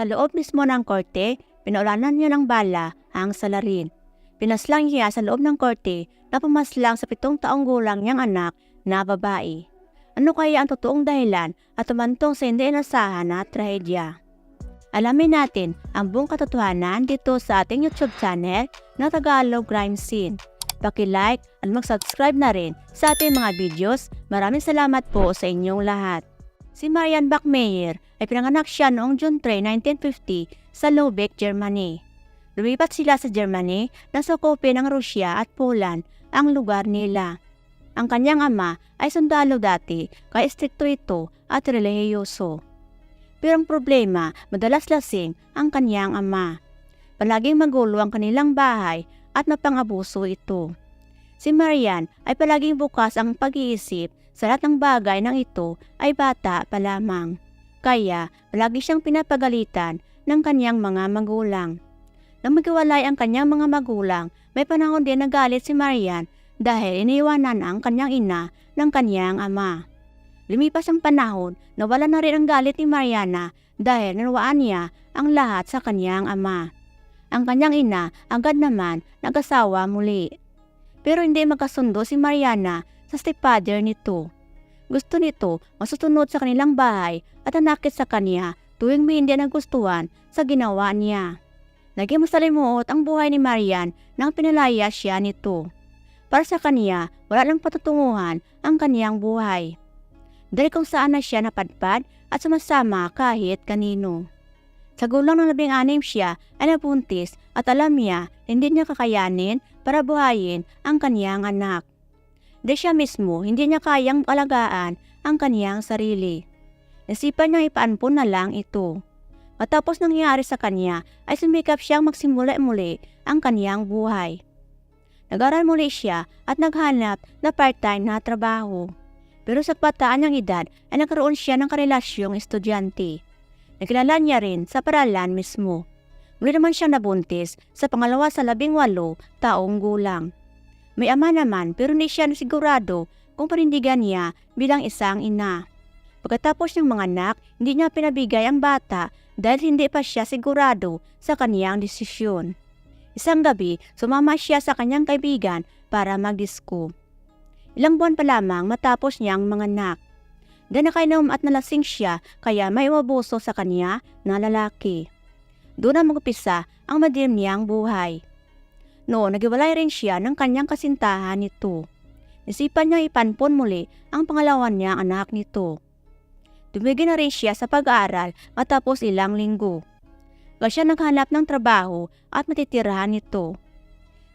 Sa loob mismo ng korte, pinaulanan niya ng bala ang salarin. Pinaslang niya sa loob ng korte na pumaslang sa pitong taong gulang niyang anak na babae. Ano kaya ang totoong dahilan at tumantong sa hindi inasahan na trahedya? Alamin natin ang buong katotohanan dito sa ating YouTube channel na Tagalog Crime Scene. Paki-like at mag-subscribe na rin sa ating mga videos. Maraming salamat po sa inyong lahat. Si Marian Bachmeier ay pinanganak siya noong June 3, 1950 sa Lubeck, Germany. Lumipat sila sa Germany na sakupin ng Rusya at Poland ang lugar nila. Ang kanyang ama ay sundalo dati kaya strikto ito at relihiyoso. Pero ang problema, madalas lasing ang kanyang ama. Palaging magulo ang kanilang bahay at mapangabuso ito. Si Marian ay palaging bukas ang pag-iisip sa lahat ng bagay ng ito ay bata pa lamang. Kaya palagi siyang pinapagalitan ng kanyang mga magulang. Nang maghiwalay ang kanyang mga magulang, may panahon din nagalit si Marian dahil iniwanan ang kanyang ina ng kanyang ama. Lumipas ang panahon, nawala na rin ang galit ni Mariana dahil nanuwaan niya ang lahat sa kanyang ama. Ang kanyang ina agad naman nag-asawa muli. Pero hindi magkasundo si Mariana sa stepfather nito. Gusto nito masusunod sa kanilang bahay at nanakit sa kanya tuwing may hindi nagustuhan sa ginawa niya. Naging masalimuot ang buhay ni Marian nang pinalaya siya nito. Para sa kanya, wala lang patutunguhan ang kaniyang buhay. Dahil kung saan na siya napadpad at sumasama kahit kanino. Sa gulang ng labing anim siya ay nabuntis at alam niya hindi niya kakayanin para buhayin ang kaniyang anak. Di siya mismo hindi niya kayang alagaan ang kaniyang sarili. Nasipan niya ipaanpon na lang ito. Matapos nangyari sa kanya ay sumikap siyang magsimula muli ang kaniyang buhay. Nag-aral muli siya at naghanap na part-time na trabaho. Pero sa pataan niyang edad ay nagkaroon siya ng karelasyong estudyante. Nakilala niya rin sa paralan mismo. Muli naman siya nabuntis sa pangalawa sa labing walo taong gulang. May ama naman pero hindi siya sigurado kung panindigan niya bilang isang ina. Pagkatapos ng mga anak, hindi niya pinabigay ang bata dahil hindi pa siya sigurado sa kaniyang desisyon. Isang gabi, sumama siya sa kanyang kaibigan para magdisko. Ilang buwan pa lamang matapos niyang mga anak. Dahil nakainom at nalasing siya kaya may umabuso sa kanya na lalaki. Doon na magpisa ang madilim niyang buhay. Noon, nagiwalay rin siya ng kanyang kasintahan nito. Nisipan niya ipanpon muli ang pangalawan niyang anak nito. Tumigil na rin siya sa pag-aaral matapos ilang linggo. Kaya siya naghanap ng trabaho at matitirahan nito.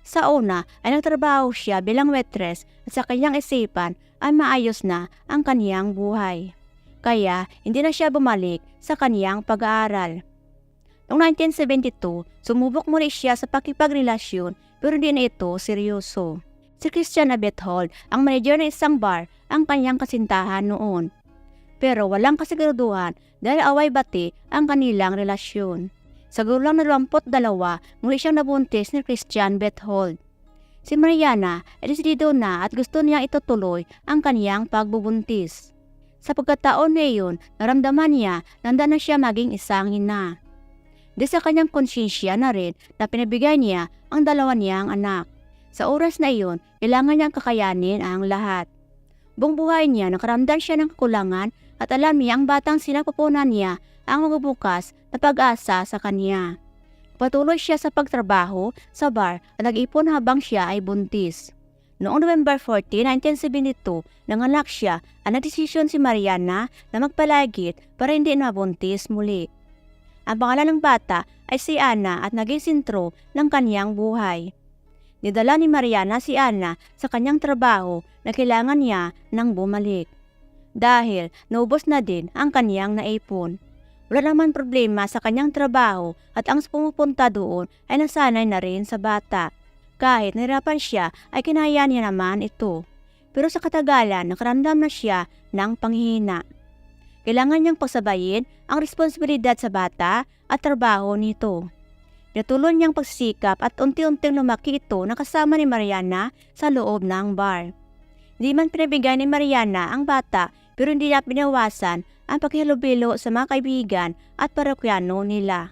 Sa una ay nagtrabaho siya bilang waitress at sa kanyang isipan ay maayos na ang kaniyang buhay. Kaya hindi na siya bumalik sa kaniyang pag-aaral. Noong 1972, sumubok muli siya sa pakipagrelasyon pero hindi na ito seryoso. Si Christian Abethold, ang manager ng isang bar, ang kanyang kasintahan noon. Pero walang kasiguraduhan dahil away bati ang kanilang relasyon. Sa gulang na 22, muli siyang nabuntis ni Christian Bethold. Si Mariana ay desidido na at gusto niyang itutuloy ang kaniyang pagbubuntis. Sa pagkataon na iyon, naramdaman niya na handa na siya maging isang ina. Di sa kanyang konsyensya na rin na pinabigay niya ang dalawa niyang anak. Sa oras na iyon, kailangan niyang kakayanin ang lahat. Buong buhay niya nakaramdam siya ng kakulangan at alam niya ang batang sinapupunan niya ang magbubukas na pag-asa sa kanya. Patuloy siya sa pagtrabaho sa bar at nag-ipon habang siya ay buntis. Noong November 14, 1972, nanganak siya at nagdesisyon si Mariana na magpalagit para hindi nabuntis muli. Ang pangalan ng bata ay si Ana at naging sintro ng kanyang buhay. Nidala ni Mariana si Ana sa kanyang trabaho na kailangan niya nang bumalik. Dahil naubos na din ang kanyang naipon. Wala naman problema sa kanyang trabaho at ang pumupunta doon ay nasanay na rin sa bata. Kahit nahirapan siya ay kinaya niya naman ito. Pero sa katagalan nakaramdam na siya ng panghihina. Kailangan niyang pagsabayin ang responsibilidad sa bata at trabaho nito. Pinatuloy niyang pagsisikap at unti-unting lumaki ito na kasama ni Mariana sa loob ng bar. Hindi man pinabigay ni Mariana ang bata pero hindi niya pinawasan ang paghilubilo sa mga kaibigan at parokyano nila.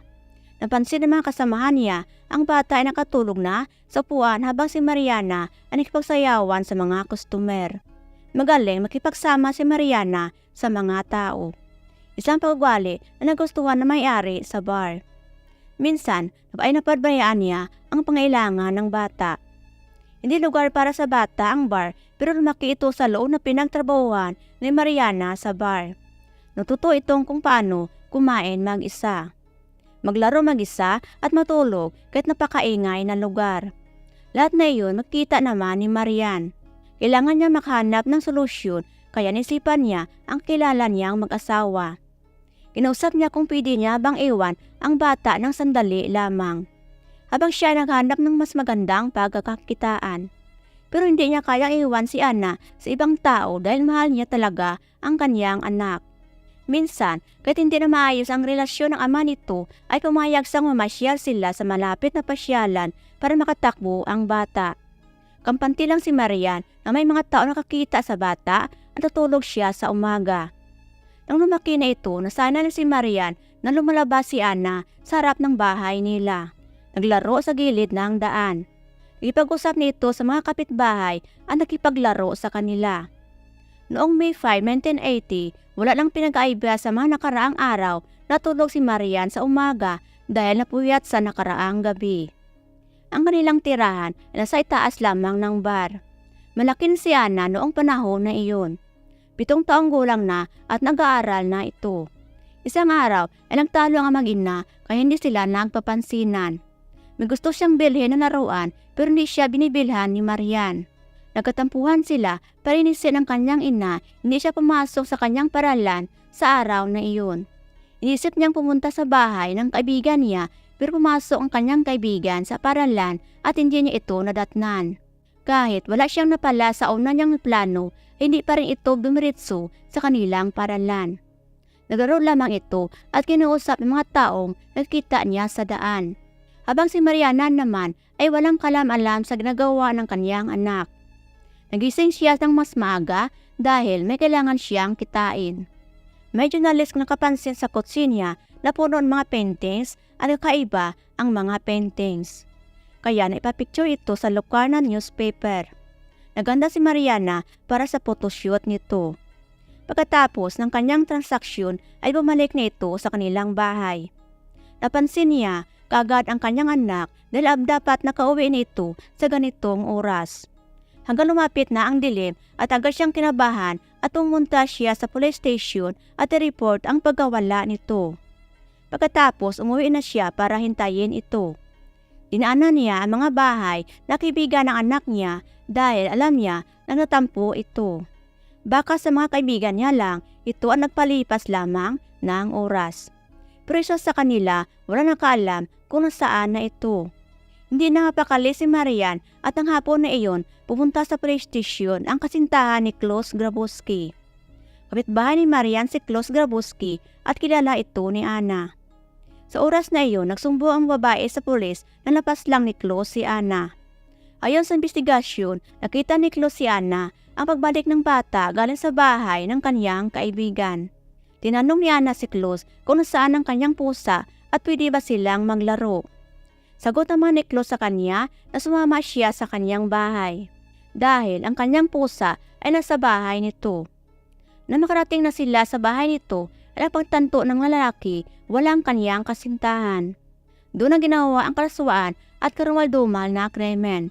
Napansin ng mga kasamahan niya ang bata ay nakatulog na sa upuan habang si Mariana ay nakipagsayawan sa mga customer. Magaling makipagsama si Mariana sa mga tao. Isang pagwali na nagustuhan na may-ari sa bar. Minsan, ay napadbayaan niya ang pangailangan ng bata. Hindi lugar para sa bata ang bar pero lumaki ito sa loob na pinagtrabahuhan ni Mariana sa bar. Natuto itong kung paano kumain mag-isa. Maglaro mag-isa at matulog kahit napakaingay na lugar. Lahat na iyon makita naman ni Marian. Kailangan niya makahanap ng solusyon kaya nisipan niya ang kilala niyang mag-asawa. Kinausap niya kung pwede niya bang iwan ang bata ng sandali lamang. Habang siya naghanap ng mas magandang pagkakakitaan. Pero hindi niya kayang iwan si Anna sa ibang tao dahil mahal niya talaga ang kanyang anak. Minsan, kahit hindi na maayos ang relasyon ng ama nito, ay pumayag sang mamasyal sila sa malapit na pasyalan para makatakbo ang bata. Kampante lang si Marian na may mga tao nakakita sa bata at tutulog siya sa umaga. Nang lumaki na ito, nasana na si Marian na lumalabas si Anna sa harap ng bahay nila. Naglaro sa gilid ng daan. Ipag-usap nito sa mga kapitbahay at nakipaglaro sa kanila. Noong May 5, 1980, wala lang pinag-aiba sa mga nakaraang araw natulog si Marian sa umaga dahil napuyat sa nakaraang gabi. Ang kanilang tirahan ay nasa itaas lamang ng bar. Malakin si Anna noong panahon na iyon. Pitong taong gulang na at nag-aaral na ito. Isang araw ay nagtalo ang mag-ina kaya hindi sila nagpapansinan. May gusto siyang bilhin na laruan pero hindi siya binibilhan ni Marian. Nagkatampuhan sila para inisin ng kanyang ina hindi siya pumasok sa kanyang paralan sa araw na iyon. Inisip niyang pumunta sa bahay ng kaibigan niya pero pumasok ang kanyang kaibigan sa paralan at hindi niya ito nadatnan. Kahit wala siyang napala sa una niyang plano, hindi pa rin ito dumiritso sa kanilang paralan. Naglaro lamang ito at kinuusap ng mga taong nagkita niya sa daan. Habang si Mariana naman ay walang kalam-alam sa ginagawa ng kanyang anak. Nagising siya ng mas maaga dahil may kailangan siyang kitain. Medyo nalis nakapansin sa kutsinya na puno ng mga paintings at kakaiba ang mga paintings. Kaya naipapicture ito sa lokal na newspaper. Naganda si Mariana para sa photoshoot nito. Pagkatapos ng kanyang transaksyon ay bumalik na ito sa kanilang bahay. Napansin niya kagad ang kanyang anak dahil dapat nakauwi na ito sa ganitong oras. Hanggang lumapit na ang dilim at agad siyang kinabahan at pumunta siya sa police station at i-report ang pagkawala nito. Pagkatapos umuwi na siya para hintayin ito. Dinaanan niya ang mga bahay na kaibigan ng anak niya dahil alam niya na natampo ito. Baka sa mga kaibigan niya lang, ito ang nagpalipas lamang ng oras. Pero isa sa kanila, wala nakaalam kung nasaan na ito. Hindi nakapakali si Marian at ang hapon na iyon, pumunta sa police ang kasintahan ni Klaus Grabowski. Kapitbahay ni Marian si Klaus Grabowski at kilala ito ni Ana. Sa oras na iyon, nagsumbo ang babae sa pulis na napas lang ni Klaus si Ana. Ayon sa investigasyon, nakita ni Klaus si Ana ang pagbalik ng bata galing sa bahay ng kanyang kaibigan. Tinanong ni Ana si Klaus kung nasaan ang kanyang pusa at pwede ba silang maglaro. Sagot naman ni Klaus sa kanya na sumama siya sa kanyang bahay. Dahil ang kanyang pusa ay nasa bahay nito. Na makarating na sila sa bahay nito ay pagtanto ng lalaki walang kanyang kasintahan. Doon na ginawa ang karasuan at karumaldumal na krimen.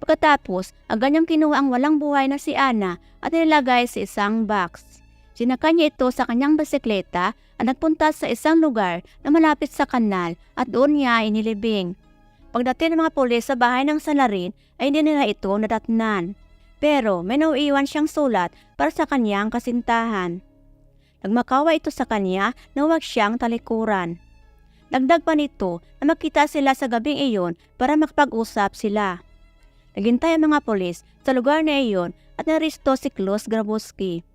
Pagkatapos, agad niyang kinuha ang walang buhay na si Ana at nilagay sa isang box. Sinakay niya ito sa kanyang bisikleta at nagpunta sa isang lugar na malapit sa kanal at doon niya inilibing. Pagdating ng mga pulis sa bahay ng salarin ay hindi nila ito nadatnan. Pero may nauiwan siyang sulat para sa kanyang kasintahan. Nagmakawa ito sa kanya na huwag siyang talikuran. Dagdag pa nito na makita sila sa gabing iyon para makapag-usap sila. Naghintay ang mga polis sa lugar na iyon at naristo si Klaus Grabowski.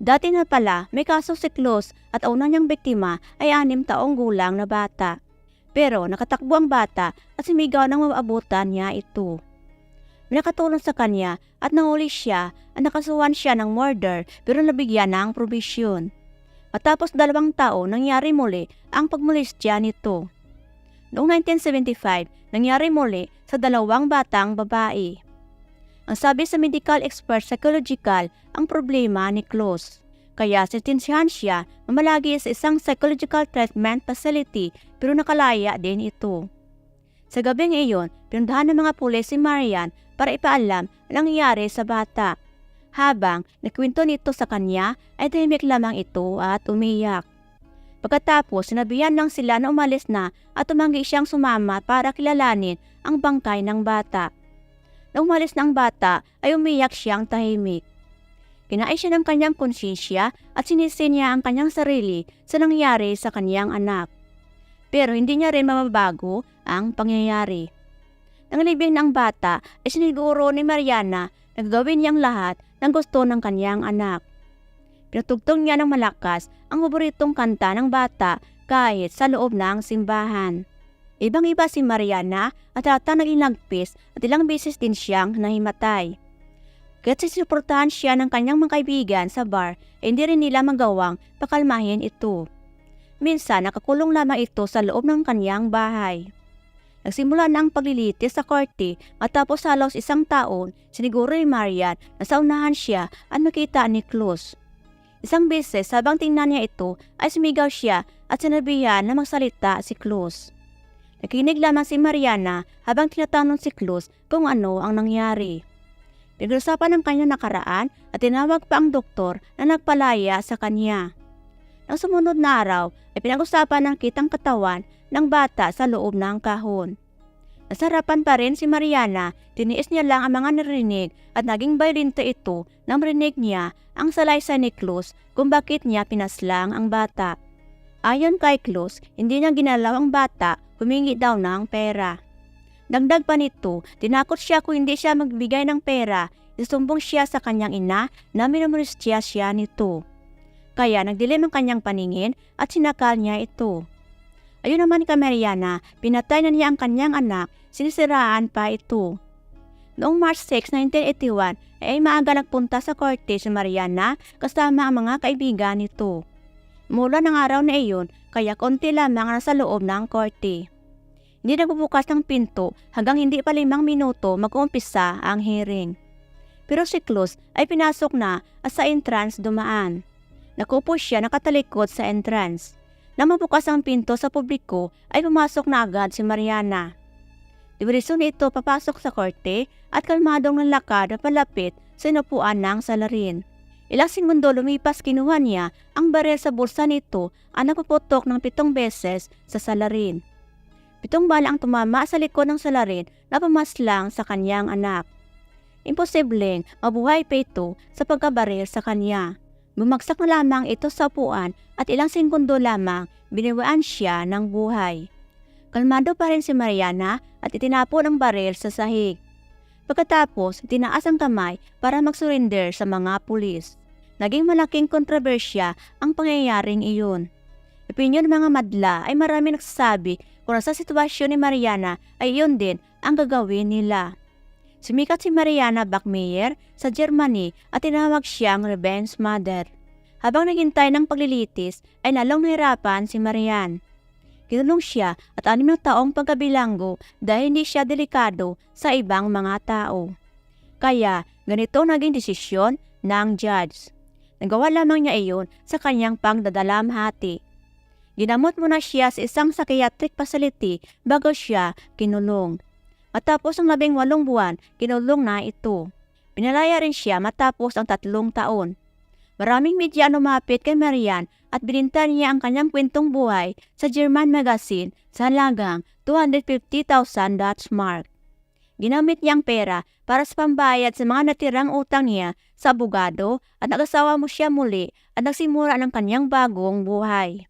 Dati na pala may kaso si Klaus at una niyang biktima ay anim taong gulang na bata. Pero nakatakbo ang bata at sumigaw nang maabutan niya ito. Nakatulong sa kanya at nahuli siya at nakasuhan siya ng murder pero nabigyan ng probisyon. Matapos dalawang taon, nangyari muli ang pagmolestya nito. Noong 1975, nangyari muli sa dalawang batang babae. Ang sabi sa medical expert psychological ang problema ni Close. Kaya sentensyahan siya na malagi sa isang psychological treatment facility pero nakalaya din ito. Sa gabing iyon, pinundahan ng mga pulis si Marian para ipaalam ang nangyayari sa bata. Habang nakwento nito sa kanya, ay tahimik lamang ito at umiyak. Pagkatapos, sinabihan lang sila na umalis na at tumanggi siyang sumama para kilalanin ang bangkay ng bata. Nang umalis ng bata, ay umiyak siyang tahimik. Kinain siya ng kanyang konsensya at sinisi niya ang kanyang sarili sa nangyari sa kanyang anak. Pero hindi niya rin mababago ang pangyayari. Nang libing ng bata ay siniguro ni Mariana na gagawin niyang lahat ng gusto ng kanyang anak. Pinatugtog niya ng malakas ang paboritong kanta ng bata kahit sa loob ng simbahan. Ibang-iba si Mariana at ata naging lagpis at ilang beses din siyang nahimatay. Kahit sinuportahan siya ng kanyang mga kaibigan sa bar, eh, hindi rin nila magawang pakalmahin ito. Minsan nakakulong lamang ito sa loob ng kanyang bahay. Nagsimula na ang paglilitis sa korte matapos halos isang taon, siniguro ni Marian na sa unahan siya at nakita ni Cruz. Isang beses habang tingnan niya ito ay sumigaw siya at sinabihan na magsalita si Cruz. Nakinig lamang si Mariana habang tinatanong si Cruz kung ano ang nangyari. Pinag-usapan ng kanyang nakaraan at tinawag pa ang doktor na nagpalaya sa kanya. Nang sumunod na araw ay pinag-usapan ng kitang katawan ng bata sa loob ng kahon. Nasarapan pa rin si Mariana, tiniis niya lang ang mga narinig at naging bayrinto ito nang marinig niya ang salaysay ni Cruz kung bakit niya pinaslang ang bata. Ayon kay Cruz, hindi niya ginalaw ang bata, humingi daw ng pera. Dagdag pa nito, tinakot siya kung hindi siya magbigay ng pera, isumbong siya sa kanyang ina na minumulistya siya nito. Kaya nagdilim ang kanyang paningin at sinakal niya ito. Ayun naman kay Mariana, pinatay na niya ang kanyang anak, sinisiraan pa ito. Noong March 6, 1981, ay maaga nagpunta sa korte si Mariana kasama ang mga kaibigan nito. Mula ng araw na iyon, kaya konti lamang ang nasa loob ng korte. Hindi nagbubukas ng pinto hanggang hindi pa limang minuto mag-uumpisa ang hearing. Pero si Cruz ay pinasok na at sa entrance dumaan. Nakupo siya nakatalikod sa entrance. Nang mabukas ang pinto sa publiko ay pumasok na agad si Mariana. Divirisyon ito papasok sa korte at kalmadong lalakad na palapit sa inupuan ng salarin. Ilang segundo lumipas kinuha niya ang baril sa bulsa nito at nagpuputok ng pitong beses sa salarin. Pitong bala ang tumama sa likod ng salarin na pumaslang sa kanyang anak. Imposibleng mabuhay pa ito sa pagkabaril sa kanya. Bumagsak na lamang ito sa upuan at ilang segundo lamang biniwaan siya ng buhay. Kalmado pa rin si Mariana at itinapon ang baril sa sahig. Pagkatapos, tinaas ang kamay para magsurrender sa mga pulis. Naging malaking kontrobersya ang pangyayaring iyon. Opinyon ng mga madla ay marami nagsasabi kung nasa sitwasyon ni Mariana ay iyon din ang gagawin nila. Sumikat si Mariana Bachmeyer sa Germany at tinawag siyang revenge mother. Habang naghintay ng paglilitis ay lalong nahirapan si Marian. Kinulong siya at anim na taong pagkabilanggo dahil hindi siya delikado sa ibang mga tao. Kaya ganito naging desisyon ng judge. Nagawa lamang niya iyon sa kanyang pangdadalamhati. Ginamot muna siya sa isang psychiatric facility bago siya kinulong. Matapos ang labing walong buwan, kinulong na ito. Pinalaya rin siya matapos ang tatlong taon. Maraming media ang lumapit kay Marian at bininta niya ang kanyang kwentong buhay sa German magazine sa halagang 250,000 Dutch mark. Ginamit niya ang pera para sa pambayad sa mga natirang utang niya sa abogado at nag-asawa mo siya muli at nagsimula ng kanyang bagong buhay.